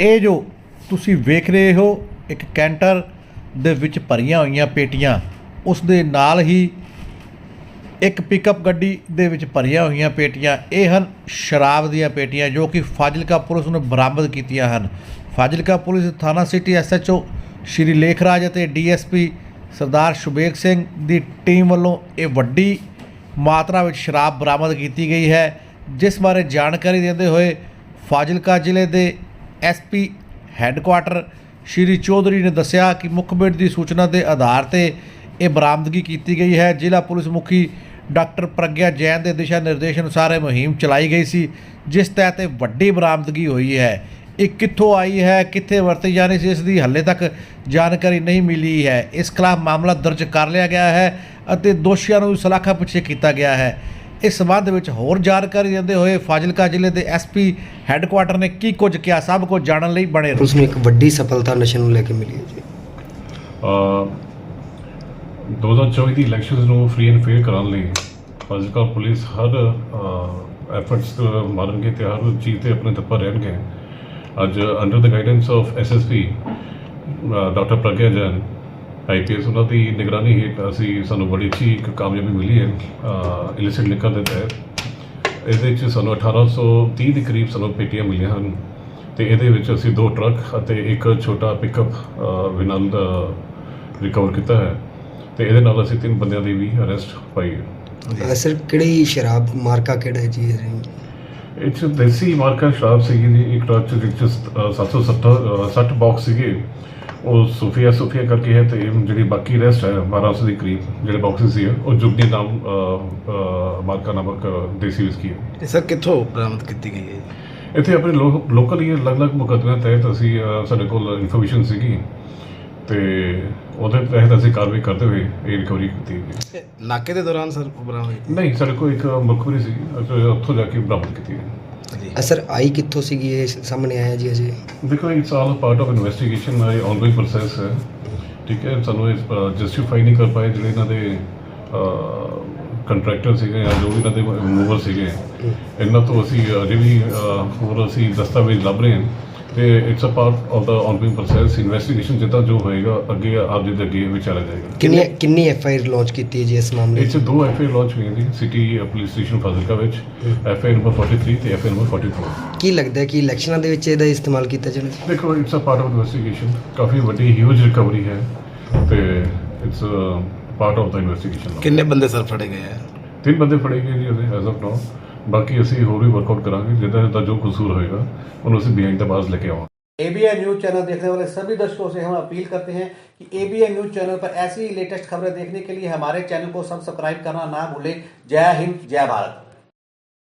ਇਹ ਜੋ ਤੁਸੀਂ ਵੇਖ ਰਹੇ ਹੋ, ਇੱਕ ਕੈਂਟਰ ਦੇ ਵਿੱਚ ਭਰੀਆਂ ਹੋਈਆਂ ਪੇਟੀਆਂ, ਉਸ ਦੇ ਨਾਲ ਹੀ ਇੱਕ ਪਿਕਅਪ ਗੱਡੀ ਦੇ ਵਿੱਚ ਭਰੀਆਂ ਹੋਈਆਂ ਪੇਟੀਆਂ, ਇਹ ਹਨ ਸ਼ਰਾਬ ਦੀਆਂ ਪੇਟੀਆਂ ਜੋ ਕਿ ਫਾਜ਼ਿਲਕਾ ਪੁਲਿਸ ਨੇ ਬਰਾਮਦ ਕੀਤੀਆਂ ਹਨ। ਫਾਜ਼ਿਲਕਾ ਪੁਲਿਸ ਥਾਣਾ ਸਿਟੀ ਐਸਐਚਓ ਸ਼੍ਰੀ ਲੇਖਰਾਜ ਅਤੇ ਡੀਐਸਪੀ ਸਰਦਾਰ ਸ਼ੁਬੇਗ ਸਿੰਘ ਦੀ ਟੀਮ ਵੱਲੋਂ ਇਹ ਵੱਡੀ ਮਾਤਰਾ ਵਿੱਚ ਸ਼ਰਾਬ ਬਰਾਮਦ ਕੀਤੀ ਗਈ ਹੈ। ਜਿਸ ਬਾਰੇ ਜਾਣਕਾਰੀ ਦਿੰਦੇ ਹੋਏ ਫਾਜ਼ਿਲਕਾ ਜ਼ਿਲ੍ਹੇ ਦੇ ਐਸਪੀ ਹੈੱਡਕੁਆਟਰ ਸ਼੍ਰੀ ਚੌਧਰੀ ਨੇ ਦੱਸਿਆ ਕਿ ਮੁਖਬਿਰ ਦੀ ਸੂਚਨਾ ਦੇ ਆਧਾਰ ਤੇ ਇਹ ਬਰਾਮਦਗੀ ਕੀਤੀ ਗਈ ਹੈ। ਜ਼ਿਲ੍ਹਾ ਪੁਲਿਸ ਮੁਖੀ ਡਾਕਟਰ ਪ੍ਰਗਿਆ ਜੈਨ ਦੇ ਦਿਸ਼ਾ ਨਿਰਦੇਸ਼ ਅਨੁਸਾਰ ਇਹ ਮੁਹਿੰਮ ਚਲਾਈ ਗਈ ਸੀ, ਜਿਸ ਤਹਿਤ ਇਹ ਵੱਡੀ ਬਰਾਮਦਗੀ ਹੋਈ ਹੈ। ਇਹ ਕਿੱਥੋਂ ਆਈ ਹੈ, ਕਿੱਥੇ ਵਰਤੀ ਜਾਣੀ ਸੀ, ਇਸ ਦੀ ਹਾਲੇ ਤੱਕ ਜਾਣਕਾਰੀ ਨਹੀਂ ਮਿਲੀ ਹੈ। ਇਸ ਖਿਲਾਫ ਮਾਮਲਾ ਦਰਜ ਕਰ ਲਿਆ ਗਿਆ ਹੈ ਅਤੇ ਦੋਸ਼ੀਆਂ ਨੂੰ ਸਲਾਖਾ ਪਿੱਛੇ ਕੀਤਾ ਗਿਆ ਹੈ। ਇਸ ਸਬੰਧ ਵਿੱਚ ਹੋਰ ਜਾਣਕਾਰੀ ਦਿੰਦੇ ਹੋਏ ਫਾਜ਼ਿਲਕਾ ਜ਼ਿਲ੍ਹੇ ਦੇ ਐਸਪੀ ਹੈੱਡਕੁਆਟਰ ਨੇ ਕੀ ਕੁਝ ਕਿਹਾ ਸਭ ਕੁਝ ਜਾਣਨ ਲਈ ਬਣੇ ਰਹੋ। ਉਸ ਨੂੰ ਇੱਕ ਵੱਡੀ ਸਫਲਤਾ ਨਸ਼ੇ ਨੂੰ ਲੈ ਕੇ ਮਿਲੀ ਹੈ ਜੀ। ਅਹ 2024 ਦੀ ਇਲੈਕਸ਼ਨਸ ਨੂੰ ਫ੍ਰੀ ਐਂਡ ਫੇਅਰ ਕਰਾਉਣ ਲਈ ਫਾਜ਼ਿਲਕਾ ਪੁਲਿਸ ਹਰ ਐਫਰਟਸ ਮਾਰਨਗੇ ਤੇ ਹਰ ਚੀਜ਼ ਤੇ ਆਪਣੇ ਤੱਪਰ ਰਹਿਣਗੇ। ਅੱਜ under the guidance of SSP doctor Pragya Jain IPS ਉਹਨਾਂ ਦੀ ਨਿਗਰਾਨੀ ਹੇਠ ਅਸੀਂ ਸਾਨੂੰ ਬੜੀ ਅੱਛੀ ਇੱਕ ਕਾਮਯਾਬੀ ਮਿਲੀ ਹੈ ਇਲਿਸਿਟ ਲਿਕਰ ਦੇ ਤਹਿਤ। ਇਹਦੇ ਵਿੱਚ ਸਾਨੂੰ 1830 ਦੇ ਕਰੀਬ ਸਾਨੂੰ ਪੇਟੀਆਂ ਮਿਲੀਆਂ ਹਨ ਤੇ ਇਹਦੇ ਵਿੱਚ ਅਸੀਂ ਦੋ ਟਰੱਕ ਅਤੇ ਇੱਕ ਛੋਟਾ ਪਿਕਅਪ ਵਿਨੰਦ ਰਿਕਵਰ ਕੀਤਾ ਹੈ ਤੇ ਇਹਦੇ ਨਾਲ ਅਸੀਂ ਤਿੰਨ ਬੰਦਿਆਂ ਦੀ ਵੀ ਅਰੈਸਟ ਪਾਈ ਹੈ। ਸਰ ਕਿਹੜੀ ਸ਼ਰਾਬ ਮਾਰਕਾ ਕਿਹੜਾ ਹੈ ਜੀ ਇਹ? 'ਚ ਦੇਸੀ ਮਾਰਕਾ ਸ਼ਰਾਬ ਸੀਗੀ ਜੀ ਇੱਕ ਟਰੱਕ 'ਚ ਜਿਸ 'ਚ, ਅ, 770 ਅ, 60 ਬਾਕਸ ਸੀਗੇ। ਉਹ ਸੂਫੀਆ ਸੂਫੀਆ ਕਰਕੇ ਹੈ ਤੇ ਜਿਹੜੀ ਬਾਕੀ ਰੈਸਟ ਹੈ 1200 ਦੇ ਕਰੀਬ ਜਿਹੜੇ ਬਾਕਸਿਸ ਸੀ ਉਹ ਜੁਗਨੀ ਨਾਮ ਮਾਰਕਾ ਨਾਮਕ ਦੇਸੀ ਵਿਸਕੀ ਹੈ। ਇਹ ਸਰ ਕਿੱਥੋਂ ਬਰਾਮਦ ਕੀਤੀ ਗਈ ਹੈ ਇੱਥੇ ਆਪਣੇ ਲੋਕਲ ਹੀ ਅਲੱਗ-ਅਲੱਗ ਮੁਕੱਦਮਿਆਂ ਤਹਿਤ ਅਸੀਂ ਸਾਡੇ ਕੋਲ ਇਨਫੋਰਮੇਸ਼ਨ ਸੀਗੀ। ਤੇ ਉਹਦੇ ਤਹਿਤ ਅਸੀਂ ਕਾਰਵਾਈ ਕਰਦੇ ਹੋਏ ਇਹ ਰਿਕਵਰੀ ਕੀਤੀ ਗਈ। ਨਾਕੇ ਦੇ ਦੌਰਾਨ ਸਰ ਬਰਾਮਦ ਨਹੀਂ ਸਾਡੇ ਕੋਲ ਇੱਕ ਮੁਖਬਰੀ ਸੀ ਉੱਥੋਂ ਜਾ ਕੇ ਬਰਾਮਦ ਕੀਤੀ ਹੈ ਜੀ ਅਹ ਸਰ ਆਈ ਕਿੱਥੋਂ ਸੀਗੀ ਇਹ ਸਾਹਮਣੇ ਆਇਆ ਜੀ ਅਜੇ? ਦੇਖੋ it's all part of investigation ਇਹ ਆਨਗੋਇੰਗ ਪ੍ਰੋਸੈਸ ਹੈ ਠੀਕ ਹੈ ਸਾਨੂੰ ਇਹ ਜਸਟੀਫਾਈ ਨਹੀਂ ਕਰ ਪਾਏ ਜਿਹੜੇ ਇਹਨਾਂ ਦੇ ਕੰਟਰੈਕਟਰ ਸੀਗੇ ਜਾਂ ਜੋ ਵੀ ਇਹਨਾਂ ਦੇ ਮੂਵਰ ਸੀਗੇ। ਇਹਨਾਂ ਤੋਂ ਅਸੀਂ ਅਜੇ ਵੀ ਅਹ, ਹੋਰ ਅਸੀਂ ਦਸਤਾਵੇਜ਼ ਲੱਭ ਰਹੇ ਹਾਂ। ਤੇ ਇਟਸ ਅ ਪਾਰਟ ਆਫ ਦਾ ਆਨਗੋਇੰਗ ਪ੍ਰੋਸੈਸ ਇਨਵੈਸਟੀਗੇਸ਼ਨ ਜਿੱਦਾਂ ਜੋ ਹੋਏਗਾ ਅੱਗੇ ਆਪ ਜੀ ਦੇ ਅੱਗੇ ਵਿਚਾਰਿਆ ਜਾਏਗਾ। ਕਿੰਨੀ ਕਿੰਨੀ ਐਫ ਆਈ ਆਰ ਲਾਂਚ ਕੀਤੀ ਹੈ ਜੀ ਇਸ ਮਾਮਲੇ ਇਹ 'ਚ ਦੋ ਐਫ ਆਈ ਲਾਂਚ ਹੋਈਆਂ ਜੀ ਸਿਟੀ ਪੁਲਿਸ ਸਟੇਸ਼ਨ ਫਾਜ਼ਿਲਕਾ ਵਿੱਚ ਐਫ ਆਈ ਨੰਬਰ 43 ਤੇ ਐਫ ਆਈ ਨੰਬਰ 44 ਕੀ ਲੱਗਦਾ ਹੈ ਕਿ ਇਲੈਕਸ਼ਨਾਂ ਦੇ ਵਿੱਚ ਇਹਦਾ ਇਸਤੇਮਾਲ ਕੀਤਾ ਜਾਣਾ ਜੀ ਦੇਖੋ it's a part of investigation ਕਾਫੀ ਵੱਡੀ ਹਿਊਜ ਰਿਕਵਰੀ ਹੈ ਤੇ ਇਟਸ ਪਾਰਟ ਆਫ ਦਾ ਇਨਵੈਸਟੀਗੇਸ਼ਨ ਕਿੰਨੇ ਬੰਦੇ ਸਰ ਫੜੇ ਗਏ ਆ? ਤਿੰਨ ਬੰਦੇ ਫੜੇ ਗਏ ਜੀ ਉਹਦੇ ਐਜ਼ ਆਫ ਨਾਓ ਬਾਕੀ ਅਸੀਂ ਹੋਰ ਵੀ ਵਰਕਆਊਟ ਕਰਾਂਗੇ ਜਿੱਦਾਂ ਜਿੱਦਾਂ ਜੋ ਕਸੂਰ ਹੋਏਗਾ ਉਹਨੂੰ ਅਸੀਂ ਬਿਹਾਈਂਡ ਦਾ ਬਾਜ਼ ਲੈ ਕੇ ਆਵਾਂਗੇ एबीएन न्यूज चैनल देखने वाले सभी दर्शकों से हम अपील करते हैं कि एबीएन न्यूज चैनल पर ऐसी ही लेटेस्ट खबरें देखने के लिए हमारे चैनल को सब्सक्राइब करना ना भूलें जय हिंद जय भारत